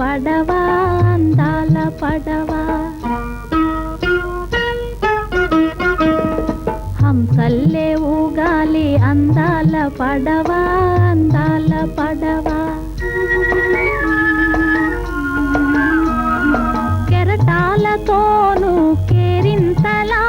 పడవా అందాల పడవా. హంసల్లే ఊగాలి అందాల పడవా అందాల పడవా. కెరటాలతోనూ కేరింతలా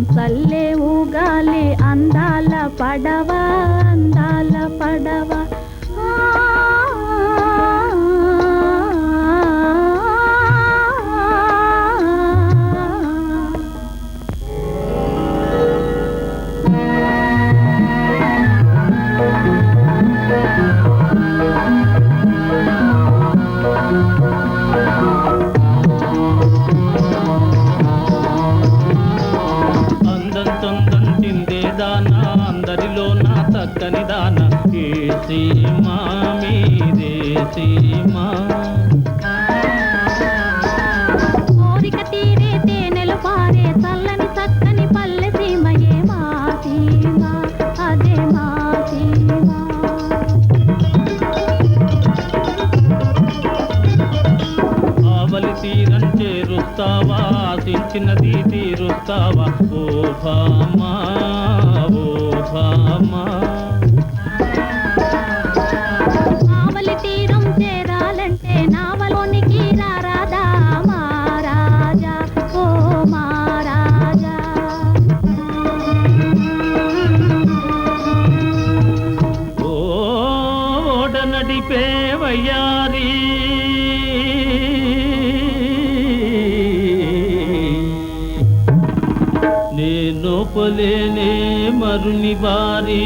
ఓహో ఊగాలి అందాల పడవ అందాల పడవ. దానా అందరిలో నా చక్కని దాన ఏ సీమా కోరిక తీరే తేనెలు పారే చల్లని చక్కని పల్లె సీమయే మా సీమ? అదే మా సీమ. ఆవలి తీరం చేరుస్తావా ఆశించినది తీరుస్తావా? ఓ భామా నేను మరుని బారి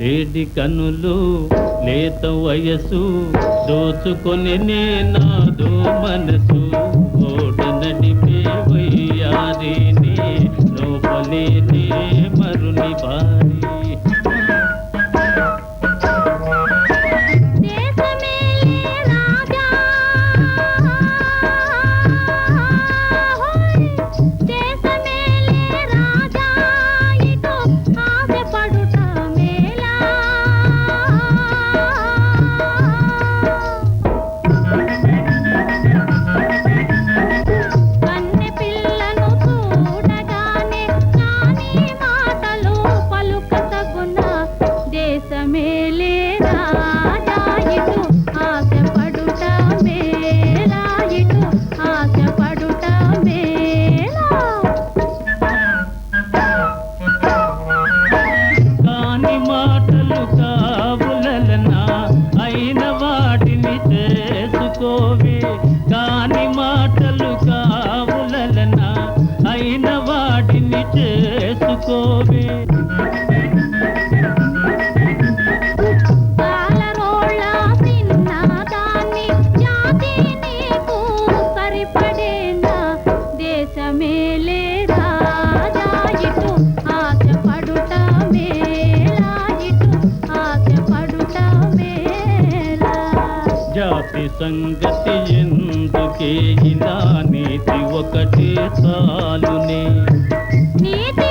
లేడి కనులు లేత వయసు దోచుకొని నేనాదో మనసు. ఓడ నడిపే వయ్యారి లోపలేనే మరుని బారి చేసుకోవే. కాని మాటలు కావులనా అయిన వాటిని చేసుకోవే. జాతి సంగతి ఎందుకే ఇలా నీతి ఒకటే చాలునే? నీతి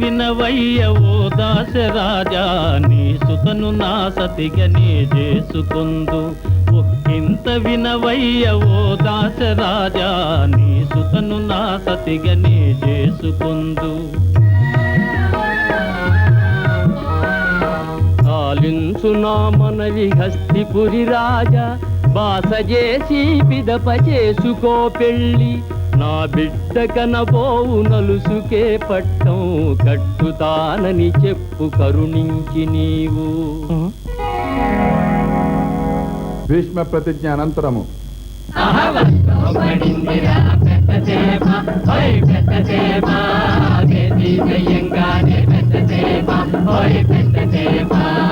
వినవయ్య ఓ దాసరాజా నీ సుతను నా సతిగనే చేసుకుందు. ఒక్కింత వినవయ్య ఓ దాసరాజా నీ సుతను నా సతిగనే చేసుకుందు. ఆలించు నా మనవి హస్తిపురి రాజా బాస చేసి పిదప చేసుకో పెళ్ళి. నా బిడ్డ కనబోవు నలుసుకే పట్టం కట్టుతానని చెప్పు కరుణించి నీవు. భీష్మ ప్రతిజ్ఞ అనంతరము. పెద్ద